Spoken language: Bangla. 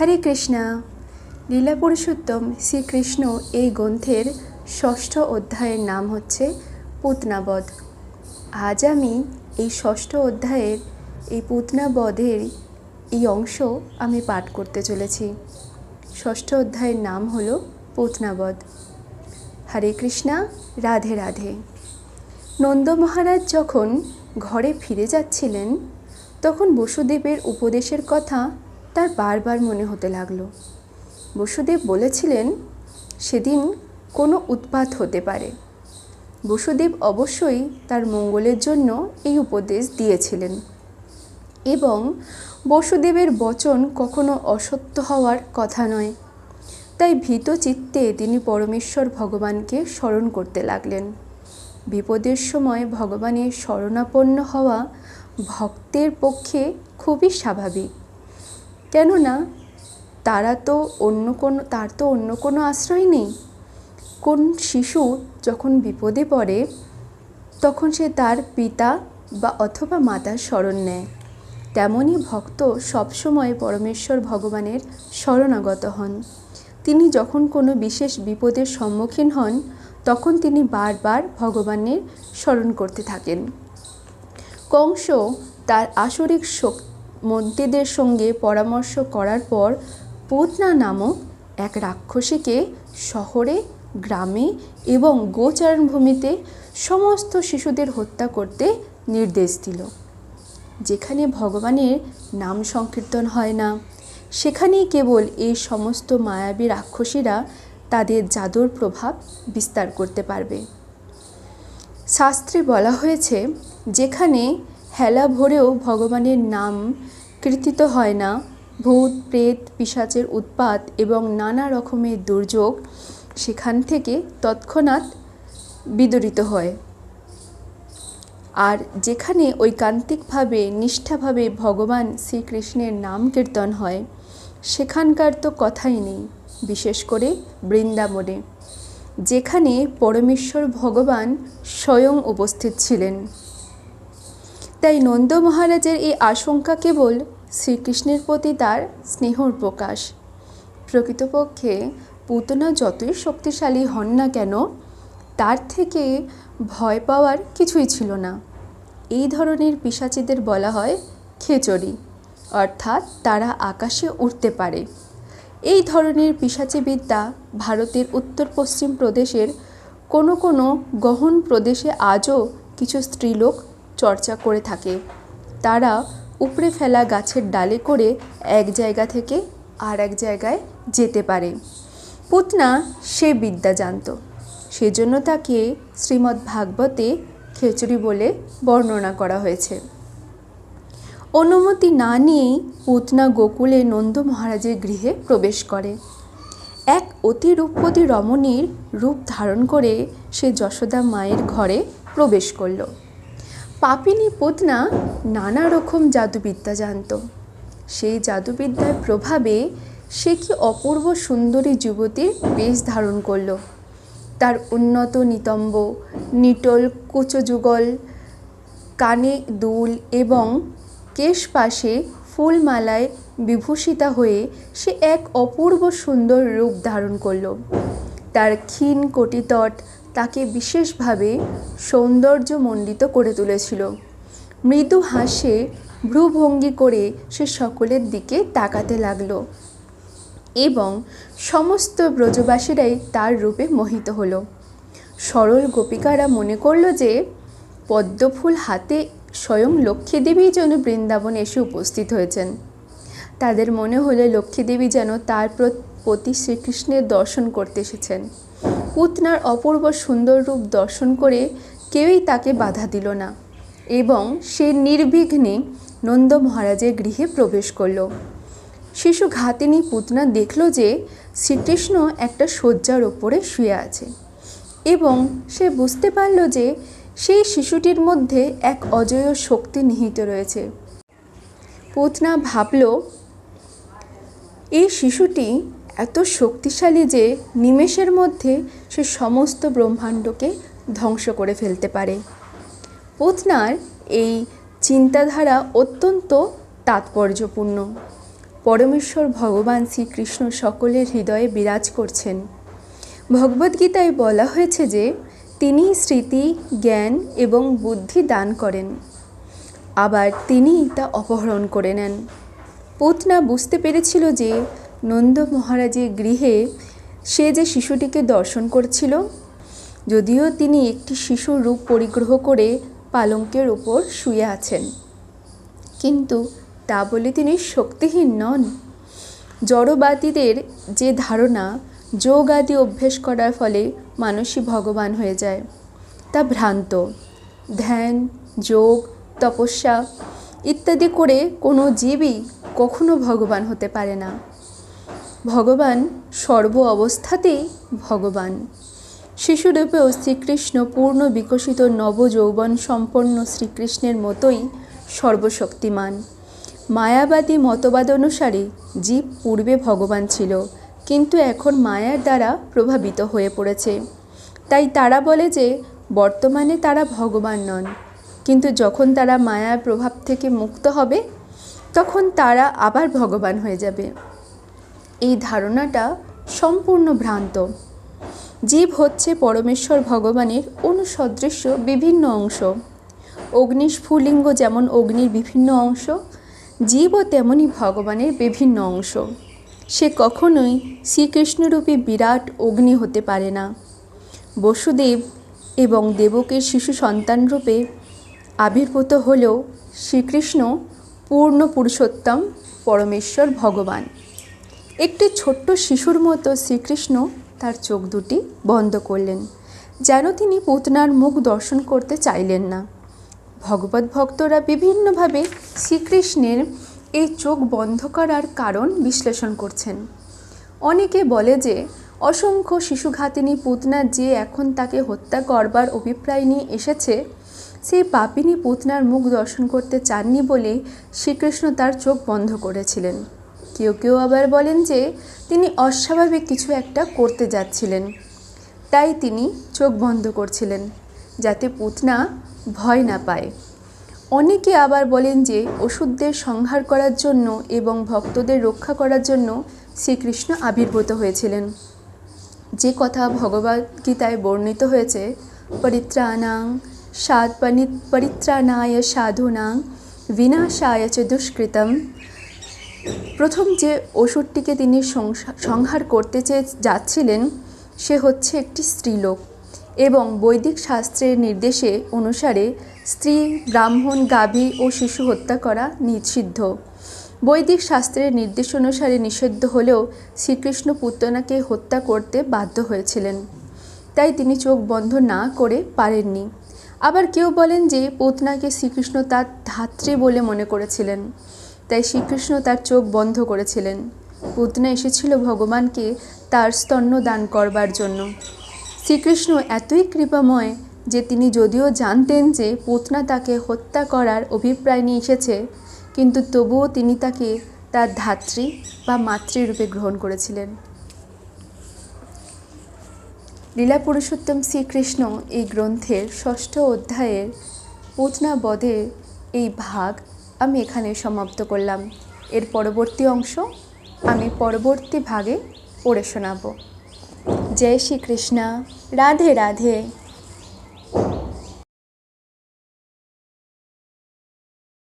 হরে কৃষ্ণা। লীলা পুরুষোত্তম শ্রীকৃষ্ণ এই গ্রন্থের ষষ্ঠ অধ্যায়ের নাম হচ্ছে পুতনাবধ। আজ আমি এই ষষ্ঠ অধ্যায়ের এই পুতনাবধের এই অংশ আমি পাঠ করতে চলেছি। ষষ্ঠ অধ্যায়ের নাম হলো পুতনাবধ। হরে কৃষ্ণা, রাধে রাধে। নন্দ মহারাজ যখন ঘরে ফিরে যাচ্ছিলেন, তখন বসুদেবের উপদেশের কথা তার বারবার মনে হতে লাগল। বসুদেব বলেছিলেন, সেদিন কোনো উৎপাত হতে পারে। বসুদেব অবশ্যই তার মঙ্গলের জন্য এই উপদেশ দিয়েছিলেন। এবং বসুদেবের বচন কখনো অসত্য হওয়ার কথা নয়। তাই ভীত চিত্তে তিনি পরমেশ্বর ভগবানকে স্মরণ করতে লাগলেন। বিপদের সময় ভগবানের শরণাপন্ন হওয়া ভক্তের পক্ষে খুবই স্বাভাবিক। কেননা তারা তো অন্য কোনো, তার তো অন্য কোনো আশ্রয় নেই। কোন শিশু যখন বিপদে পড়ে, তখন সে তার পিতা বা অথবা মাতার শরণ নেয়। তেমনই ভক্ত সবসময় পরমেশ্বর ভগবানের শরণাগত হন। তিনি যখন কোনো বিশেষ বিপদের সম্মুখীন হন, তখন তিনি বারবার ভগবানের স্মরণ করতে থাকেন। কংস তার আসরিক শক- মন্ত্রীদের সঙ্গে পরামর্শ করার পর পুতনা নামক এক রাক্ষসীকে শহরে, গ্রামে এবং গোচারণ ভূমিতে সমস্ত শিশুদের হত্যা করতে নির্দেশ দিল। যেখানে ভগবানের নাম সংকীর্তন হয় না, সেখানেই কেবল এই সমস্ত মায়াবী রাক্ষসীরা তাদের জাদুর প্রভাব বিস্তার করতে পারবে। শাস্ত্রে বলা হয়েছে, যেখানে হেলা ভরেও ভগবানের নাম কীর্তিত হয় না। ভূত, প্রেত, পিশাচের উৎপাত এবং নানা রকমের দুর্যোগ সেখান থেকে তৎক্ষণাৎ বিদরিত হয়। আর যেখানে ঐকান্তিকভাবে, নিষ্ঠাভাবে ভগবান শ্রীকৃষ্ণের নাম কীর্তন হয়, সেখানকার তো কথাই নেই, বিশেষ করে বৃন্দাবনে, যেখানে পরমেশ্বর ভগবান স্বয়ং উপস্থিত ছিলেন। তাই নন্দ মহারাজের এই আশঙ্কা কেবল শ্রীকৃষ্ণের প্রতি তার স্নেহর প্রকাশ। প্রকৃতপক্ষে পুতনা যতই শক্তিশালী হন না কেন, তার থেকে ভয় পাওয়ার কিছুই ছিল না। এই ধরনের পিসাচিদের বলা হয় খেচড়ি, অর্থাৎ তারা আকাশে উঠতে পারে। এই ধরনের পিসাচি বিদ্যা ভারতের উত্তর পশ্চিম প্রদেশের কোনো কোনো গহন প্রদেশে আজও কিছু স্ত্রীলোক চর্চা করে থাকে। তারা উপড়ে ফেলা গাছের ডালে করে এক জায়গা থেকে আর এক জায়গায় যেতে পারে। পুতনা সে বিদ্যা জানত। সেজন্য তাকে শ্রীমদ্ ভাগবতে খেচুড়ি বলে বর্ণনা করা হয়েছে। অনুমতি না নিয়েই পুতনা গোকুলে নন্দ মহারাজের গৃহে প্রবেশ করে। এক অতি রূপবতী রমণীর রূপ ধারণ করে সে যশোদা মায়ের ঘরে প্রবেশ করল। পাপিনী পুতনা নানা রকম জাদুবিদ্যা জানত। সেই জাদুবিদ্যার প্রভাবে সে কি অপূর্ব সুন্দরী যুবতীর বেশ ধারণ করল। তার উন্নত নিতম্ব, নিটল কুচযুগল কানে দুল এবং কেশ পাশে ফুলমালায় বিভূষিতা হয়ে সে এক অপূর্ব সুন্দর রূপ ধারণ করল। তার ক্ষীণ কটিতট তাকে বিশেষভাবে সৌন্দর্যমণ্ডিত করে তুলেছিল। মৃদু হাসে ভ্রুভঙ্গি করে সে সকলের দিকে তাকাতে লাগল এবং সমস্ত ব্রজবাসীরাই তার রূপে মোহিত হলো। সরল গোপিকারা মনে করল যে পদ্মফুল হাতে স্বয়ং লক্ষ্মী দেবী যেন বৃন্দাবনে এসে উপস্থিত হয়েছেন। তাদের মনে হলো লক্ষ্মীদেবী যেন তার প্র- প্রতি শ্রীকৃষ্ণের দর্শন করতে এসেছেন। পুতনার অপূর্ব সুন্দর রূপ দর্শন করে কেউই তাকে বাধা দিল না এবং সে নির্বিঘ্নে নন্দ মহারাজের গৃহে প্রবেশ করল। শিশু ঘাতিনী পুতনা দেখল যে শ্রীকৃষ্ণ একটা শয্যার ওপরে শুয়ে আছে এবং সে বুঝতে পারল যে সেই শিশুটির মধ্যে এক অজেয় শক্তি নিহিত রয়েছে। পুতনা ভাবল, এই শিশুটি এত শক্তিশালী যে নিমেষের মধ্যে সে সমস্ত ব্রহ্মাণ্ডকে ধ্বংস করে ফেলতে পারে। পুতনার এই চিন্তাধারা অত্যন্ত তাৎপর্যপূর্ণ। পরমেশ্বর ভগবান শ্রীকৃষ্ণ সকলের হৃদয়ে বিরাজ করছেন। ভগবদ্গীতায় বলা হয়েছে যে, তিনি স্মৃতি, জ্ঞান এবং বুদ্ধি দান করেন। আবার তিনি তা অপহরণ করে নেন। পুতনা বুঝতে পেরেছিল যে নন্দ মহারাজের গৃহে সে যে শিশুটিকে দর্শন করছিল, যদিও তিনি একটি শিশুর রূপ পরিগ্রহ করে পালঙ্কের উপর শুয়ে আছেন। কিন্তু তা বলে তিনি শক্তিহীন নন। জড়বাদীদের যে ধারণা, যোগ আদি অভ্যেস করার ফলে মানুষই ভগবান হয়ে যায়, তা ভ্রান্ত। ধ্যান, যোগ, তপস্যা ইত্যাদি করে কোনো জীবই কখনো ভগবান হতে পারে না। ভগবান সর্ব অবস্থাতেই ভগবান। শিশুরূপেও শ্রীকৃষ্ণ পূর্ণ বিকশিত নবযৌবন সম্পন্ন শ্রীকৃষ্ণের মতোই সর্বশক্তিমান। মায়াবাদী মতবাদ অনুসারে জীব পূর্বে ভগবান ছিল, কিন্তু এখন মায়ার দ্বারা প্রভাবিত হয়ে পড়েছে। তাই তারা বলে যে, বর্তমানে তারা ভগবান নন, কিন্তু যখন তারা মায়ার প্রভাব থেকে মুক্ত হবে, তখন তারা আবার ভগবান হয়ে যাবে। এই ধারণাটা সম্পূর্ণ ভ্রান্ত। জীব হচ্ছে পরমেশ্বর ভগবানের অনুসদৃশ্য বিভিন্ন অংশ। অগ্নিস্ফুলিঙ্গ যেমন অগ্নির বিভিন্ন অংশ, জীবও তেমনই ভগবানের বিভিন্ন অংশ। সে কখনোই শ্রীকৃষ্ণরূপী বিরাট অগ্নি হতে পারে না। বসুদেব এবং দেবকের শিশু সন্তানরূপে আবির্ভূত হলেও শ্রীকৃষ্ণ পূর্ণ পুরুষোত্তম পরমেশ্বর ভগবান। একটি ছোট্ট শিশুর মতো শ্রীকৃষ্ণ তার চোখ দুটি বন্ধ করলেন, যেন তিনি পুতনার মুখ দর্শন করতে চাইলেন না। ভগবত ভক্তরা বিভিন্নভাবে শ্রীকৃষ্ণের এই চোখ বন্ধ করার কারণ বিশ্লেষণ করছেন। অনেকে বলে যে, অসংখ্য শিশুঘাতিনী পুতনা যে এখন তাকে হত্যা করবার অভিপ্রায় নিয়ে এসেছে সেই পাপিনী পুতনার মুখ দর্শন করতে চাননি বলে শ্রীকৃষ্ণ তার চোখ বন্ধ করেছিলেন। কেউ কেউ আবার বলেন যে তিনি অস্বাভাবিক কিছু একটা করতে যাচ্ছিলেন। তাই তিনি চোখ বন্ধ করছিলেন, যাতে পুতনা ভয় না পায়। অনেকে আবার বলেন যে ওষুধদের সংহার করার জন্য এবং ভক্তদের রক্ষা করার জন্য শ্রীকৃষ্ণ আবির্ভূত হয়েছিলেন। যে কথা ভগবদ্গীতায় বর্ণিত হয়েছে, পরিত্রাণাং সাদ পরিত্রাণায় সাধুনাং, বিনাশায় চ দুষ্কৃতম প্রথম যে ওষুধটিকে তিনি সংহার করতে চেয়ে যাচ্ছিলেন, সে হচ্ছে একটি স্ত্রীলোক এবং বৈদিক শাস্ত্রের নির্দেশে অনুসারে স্ত্রী ব্রাহ্মণ, গাভী ও শিশু হত্যা করা নিষিদ্ধ। বৈদিক শাস্ত্রের নির্দেশ অনুসারে নিষিদ্ধ হলেও শ্রীকৃষ্ণ পুত্তনাকে হত্যা করতে বাধ্য হয়েছিলেন। তাই তিনি চোখ বন্ধ না করে পারেননি। আবার কেউ বলেন যে পুতনাকে শ্রীকৃষ্ণ তার ধাত্রী বলে মনে করেছিলেন। তাই শ্রীকৃষ্ণ তার চোখ বন্ধ করেছিলেন। পুতনা এসেছিল ভগবানকে তার স্তন্য দান করবার জন্য। শ্রীকৃষ্ণ এতই কৃপাময় যে তিনি যদিও জানতেন যে পুতনা তাকে হত্যা করার অভিপ্রায় নিয়ে এসেছে, কিন্তু তবুও তিনি তাকে তার ধাত্রী বা মাতৃরূপে গ্রহণ করেছিলেন। লীলা পুরুষোত্তম শ্রীকৃষ্ণ এই গ্রন্থের ষষ্ঠ অধ্যায়ের পুতনা বধের এই ভাগ আমি এখানে সমাপ্ত করলাম। এর পরবর্তী অংশ আমি পরবর্তী ভাগে পড়ে শোনাব। জয় শ্রীকৃষ্ণ। রাধে রাধে।